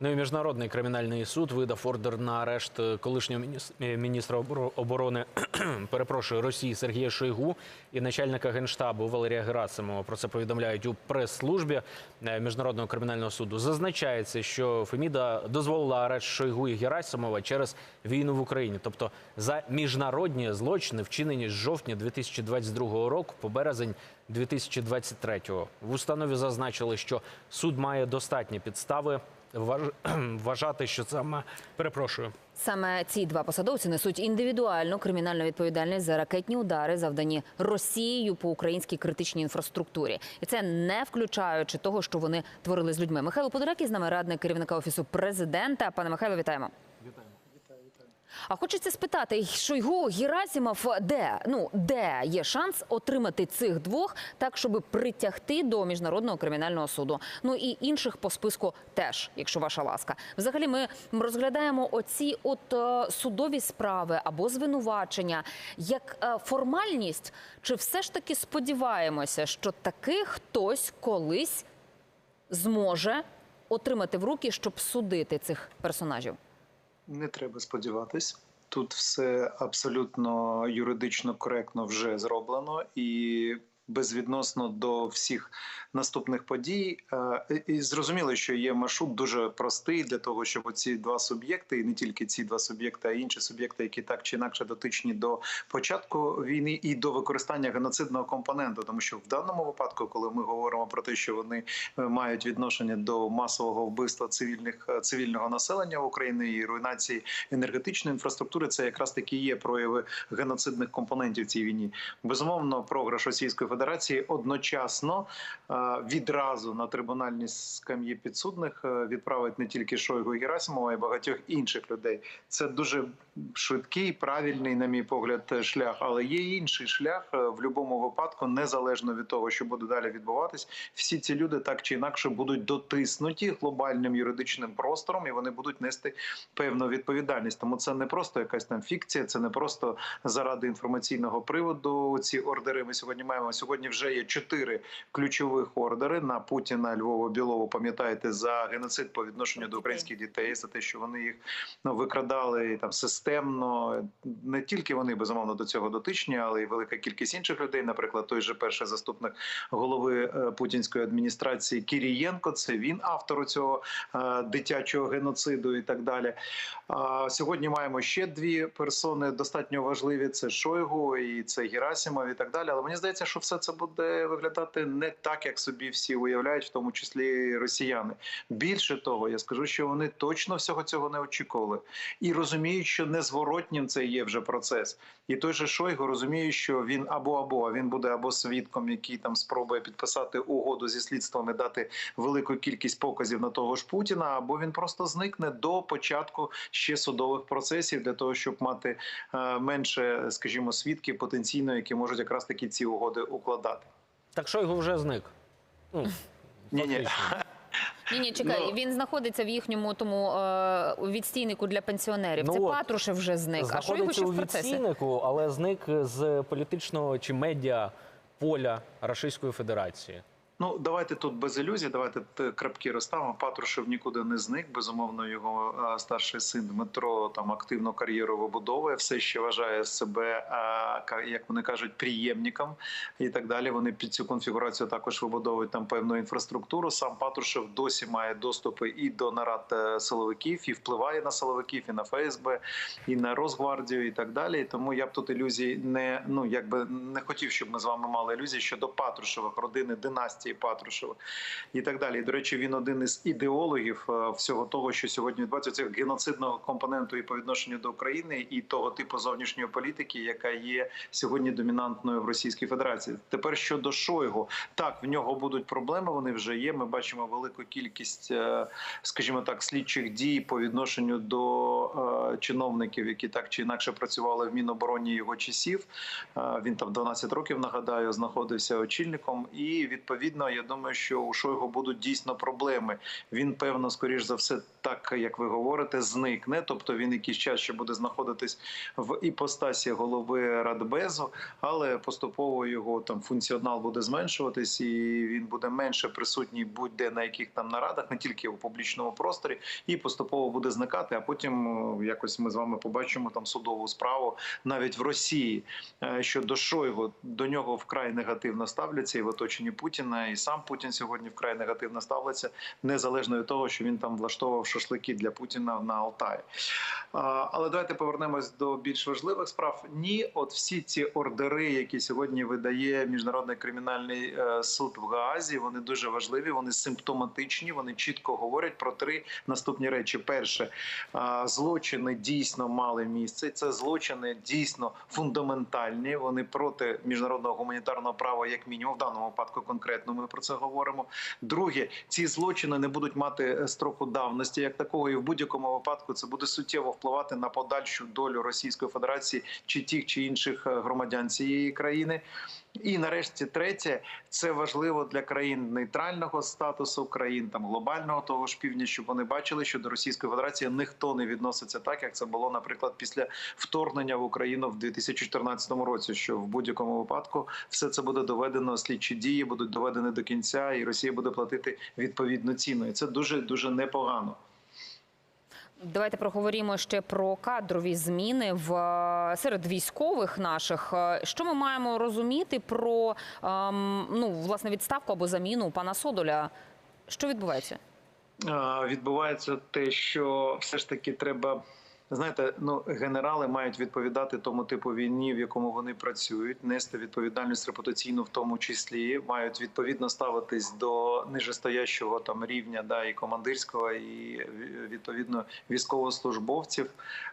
Ну і міжнародний кримінальний суд видав ордер на арешт е, колишнього е, міністра оборони перепрошую Росії Сергія Шойгу і начальника генштабу Валерія Герасимова. Про це повідомляють у прес-службі е, міжнародного кримінального суду. Зазначається, що Феміда дозволила арешт Шойгу і Герасимова через війну в Україні, тобто за міжнародні злочини, вчинені з жовтня 2022 року по березень 2023-го. В установі зазначили, що суд має достатні підстави вважати, що саме перепрошую. Саме ці два посадовці несуть індивідуальну кримінальну відповідальність за ракетні удари, завдані Росією по українській критичній інфраструктурі, і це не включаючи того, що вони творили з людьми. Михайло Подоляк з нами радник керівника офісу президента. Пане Михайло, вітаємо. А хочеться спитати, Шойгу Герасимов, де ну де є шанс отримати цих двох, так щоб притягти до міжнародного кримінального суду? Ну і інших по списку теж, якщо ваша ласка. Взагалі, ми розглядаємо оці от е, судові справи або звинувачення як е, формальність, чи все ж таки сподіваємося, що таки хтось колись зможе отримати в руки, щоб судити цих персонажів? Не треба сподіватись. Тут все абсолютно юридично коректно вже зроблено і безвідносно до всіх наступних подій. Е, І зрозуміло, що є маршрут дуже простий для того, щоб ці два суб'єкти, і не тільки ці два суб'єкти, а й інші суб'єкти, які так чи інакше дотичні до початку війни і до використання геноцидного компоненту, тому що в даному випадку, коли ми говоримо про те, що вони е, мають відношення до масового вбивства цивільних е, цивільного населення України і руйнації енергетичної інфраструктури, це якраз такі є прояви геноцидних компонентів цій війні. Безумовно, програш Російської Федерації одночасно е, відразу на трибунальні скам'ї підсудних е, відправить не тільки Шойгу і Герасимова, а й багатьох інших людей. Це дуже швидкий, правильний, на мій погляд, шлях. Але є інший шлях е, в будь-якому випадку, незалежно від того, що буде далі відбуватись. Всі ці люди так чи інакше будуть дотиснуті глобальним юридичним простором, і вони будуть нести певну відповідальність. Тому це не просто якась там фікція, це не просто заради інформаційного приводу. Ці ордери ми сьогодні маємо. Сьогодні вже є чотири ключових ордери на Путіна, Львова, Білову. Пам'ятаєте за геноцид по відношенню до українських дітей, за те, що вони їх ну, викрадали там системно. Не тільки вони безумовно до цього дотичні, але й велика кількість інших людей. Наприклад, той же перший заступник голови е, путінської адміністрації Кірієнко. Це він автор цього е, дитячого геноциду і так далі. А сьогодні маємо ще дві персони достатньо важливі: це Шойгу і це Герасимов і так далі. Але мені здається, що все це буде виглядати не так, як собі всі уявляють, в тому числі росіяни. Більше того, я скажу, що вони точно всього цього не очікували і розуміють, що незворотнім це є вже процес. І той же Шойгу розуміє, що він або або а він буде або свідком, який там спробує підписати угоду зі слідством і дати велику кількість показів на того ж Путіна, або він просто зникне до початку ще судових процесів для того, щоб мати е, менше, скажімо, свідків потенційно, які можуть якраз таки ці угоди укладати. Так що його вже зник. Ну, Ні-ні. Ні, ні, чекай, Ну- він знаходиться в їхньому тому е, відстійнику для пенсіонерів. Ну Це от, Патрушев вже зник. А що його ще в процесі? відстійнику, але зник з політичного чи медіа поля Російської Федерації. Ну, давайте тут без ілюзій, давайте крапки розставимо. Патрушев нікуди не зник. Безумовно, його старший син Дмитро там активну кар'єру вибудовує, все ще вважає себе, як вони кажуть, приємником і так далі. Вони під цю конфігурацію також вибудовують там певну інфраструктуру. Сам Патрушев досі має доступи і до нарад е, силовиків, і впливає на силовиків, і на ФСБ, і на Росгвардію, і так далі. Тому я б тут ілюзій не ну якби не хотів, щоб ми з вами мали ілюзії щодо Патрушевих родини династії Патрушева і так далі. До речі, він один із ідеологів е, всього того, що сьогодні відбувається цього геноцидного компоненту і по відношенню до України, і того типу зовнішньої політики, яка є сьогодні домінантною в Російській Федерації. Тепер щодо Шойгу, так в нього будуть проблеми. Вони вже є. Ми бачимо велику кількість, е, скажімо так, слідчих дій по відношенню до е, чиновників, які так чи інакше працювали в Мінобороні його часів. Він там 12 років нагадаю, знаходився очільником, і відповідно. Відповідно, я думаю, що у Шойгу будуть дійсно проблеми. Він певно, скоріш за все, так як ви говорите, зникне. Тобто він якийсь час ще буде знаходитись в іпостасі голови Радбезу, але поступово його там функціонал буде зменшуватись, і він буде менше присутній будь-де на яких там нарадах, не тільки у публічному просторі, і поступово буде зникати. А потім е, якось ми з вами побачимо там судову справу навіть в Росії е, щодо Шойгу. До нього вкрай негативно ставляться і в оточенні Путіна, і сам Путін сьогодні вкрай негативно ставиться, незалежно від того, що він там влаштовував шашлики для Путіна на Алтаї. Але давайте повернемось до більш важливих справ. Ні, от всі ці ордери, які сьогодні видає міжнародний кримінальний е, суд в Гаазі, вони дуже важливі, вони симптоматичні. Вони чітко говорять про три наступні речі: перше, злочини дійсно мали місце. Це злочини дійсно фундаментальні. Вони проти міжнародного гуманітарного права, як мінімум, в даному випадку конкретно ми про це говоримо. Друге, ці злочини не будуть мати е, строку давності, як такого, і в будь-якому випадку це буде суттєво впливати на подальшу долю Російської Федерації чи тих чи інших е, громадян цієї країни. І нарешті третє, це важливо для країн нейтрального статусу, країн там глобального того ж півдня, щоб вони бачили, що до Російської Федерації ніхто не відноситься так, як це було, наприклад, після вторгнення в Україну в 2014 році. Що в будь-якому випадку все це буде доведено, слідчі дії будуть доведені до кінця, і Росія буде платити відповідну ціну. І це дуже дуже непогано. Давайте проговоримо ще про кадрові зміни в е, серед військових наших. Е, Що ми маємо розуміти про ем, ну власне відставку або заміну пана Содоля? Що відбувається? Відбувається те, що все ж таки треба. Знаєте, ну генерали мають відповідати тому типу війні, в якому вони працюють, нести відповідальність репутаційну, в тому числі мають відповідно ставитись до нижестоящого там рівня, да і командирського, і відповідно військовослужбовців.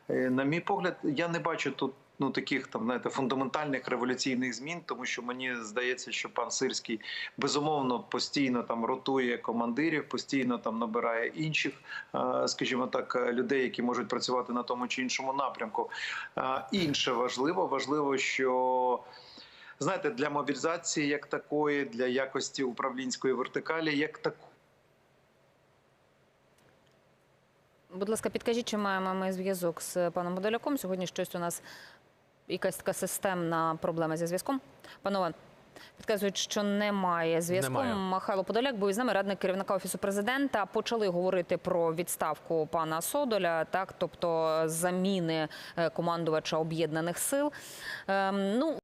Е, На мій погляд, я не бачу тут. Ну, таких там знаєте, фундаментальних революційних змін, тому що мені здається, що пан Сирський безумовно постійно там ротує командирів, постійно там набирає інших, е, скажімо так, е, людей, які можуть працювати на тому чи іншому напрямку. Е, Інше важливо, важливо, що. Знаєте, для мобілізації як такої, для якості управлінської вертикалі, як такої. Будь ласка, підкажіть, чи маємо ми зв'язок з паном Подоляком? Сьогодні щось у нас якась така системна проблема зі зв'язком. Панове, підказують, що немає зв'язку. Немає. Михайло Подоляк був із нами, радник керівника офісу президента. Почали говорити про відставку пана Содоля, так тобто заміни е, командувача об'єднаних сил. Ем, ну